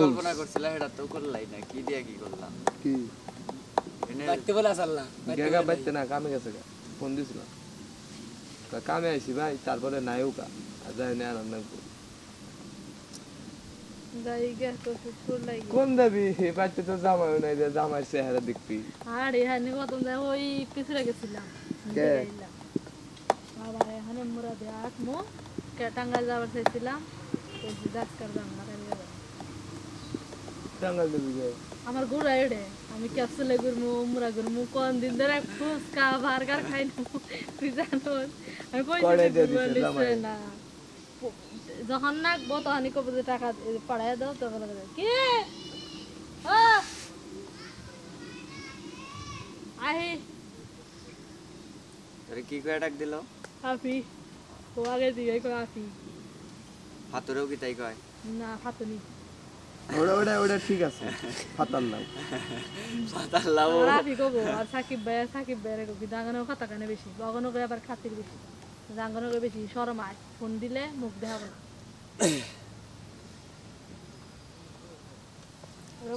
কল্পনা করছিলা সেটা তো করলাই না কি দিয়ে কি করলাম? কি? বাইতে বলে আসাল্লাহ গেগা বাইতে না কামে গেছে ফোন দিছিল। কামে আইছি ভাই তারপরে নাইও কা আর যাই না আনন্দ কোন দেবি? বাড়িতে তো জামাই নাই জামাই চেহারা দেখবি। আর এখানে কত ওই পিছরে গেছিলাম। কে? বাবা এখানে মোরা দিয়ে আসমো কে টাঙ্গাল যাবার চাইছিলাম না কালি যাবে টাঙ্গাল দেবি যে আমার গুড়া এড়ে আমি ক্যাপসুলে ঘুরমু মুরা ঘুরমু কোন দিন ধরে ফুচকা বার্গার খাই না তুই জানো আমি দিছে? লিখছে না। যখন নাকবো তখন কবে যে টাকা পাড়ায় দাও তখন বলে, কি? আহি। তোরে কি করে ডাক দিল? হাফি। ও আগে দিয়ে কো হাফি। হাতুরেও কি তাই কয়? না হাতুনি ওটা ওটা ওটা ঠিক আছে। ফাতার নাই পাতার লাভ আর হাফি আর সাকিব ভাই সাকিব ভাই রেখো কি দাঙ্গানো কানে বেশি? অগনো করে আবার খাতির বেশি। দাঙ্গানো করে বেশি সরম আয়। ফোন দিলে মুখ দেখাবো না।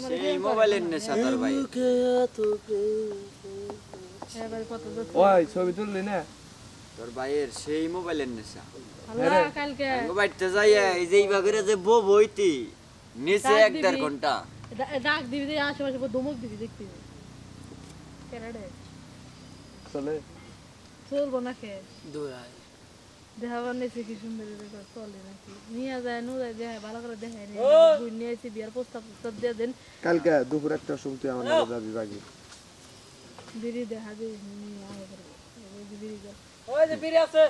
সেই মোবাইলের নেশা তোর ভাই। ওই ছবি তুললি না। তোর ভাইয়ের সেই মোবাইলের নেশা। কালকে। বাড়িতে যাইয়া এই যে এইভাবে যে বো বইতি। নিচে এক দেড় ঘণ্টা ডাক দিবি দিয়ে আশেপাশে ধমক দিবি কেনাডে। চলে। চলবো না কে দৌড়ায় দেখাবার নিয়েছে কি সুন্দর দেখো চলে নাকি? নিয়ে যায় নু যায় দেখায় ভালো করে দেখায় নিয়ে এসে বিয়ার প্রস্তাব প্রস্তাব দিয়ে দেন। কালকে দুপুর একটা সময় তুই আমার নামে যাবি বাকি বিড়ি দেখা দিস নিয়ে আগে করব বিড়ি ওই যে ফিরে আছে।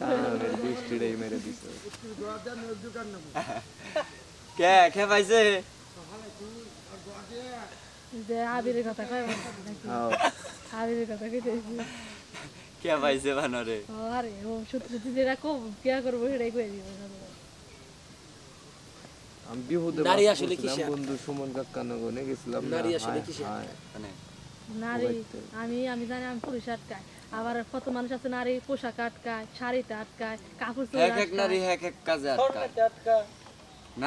কারণে বৃষ্টিটাই মেরে দিছে। কে পাইছে? যে আবিরের কথা কয় আবিরের কথা কইতেছি। কে পাইছে বানরে? আরে ও সত্যি সত্যি যেটা কে করব সেটাই কয়ে দিব আমি বিহুতে নারী আসলে কিসে? বন্ধু সুমন কাকা নগনে গেছিলাম নারী আসলে হায়, কিসে? মানে নারী আমি আমি জানি আমি পুরুষ আটকায়। আবার কত মানুষ আছে নারী পোশাক আটকায় শাড়িতে আটকায় কাপড় এক এক নারী আটকায়। এক এক কাজে আটকা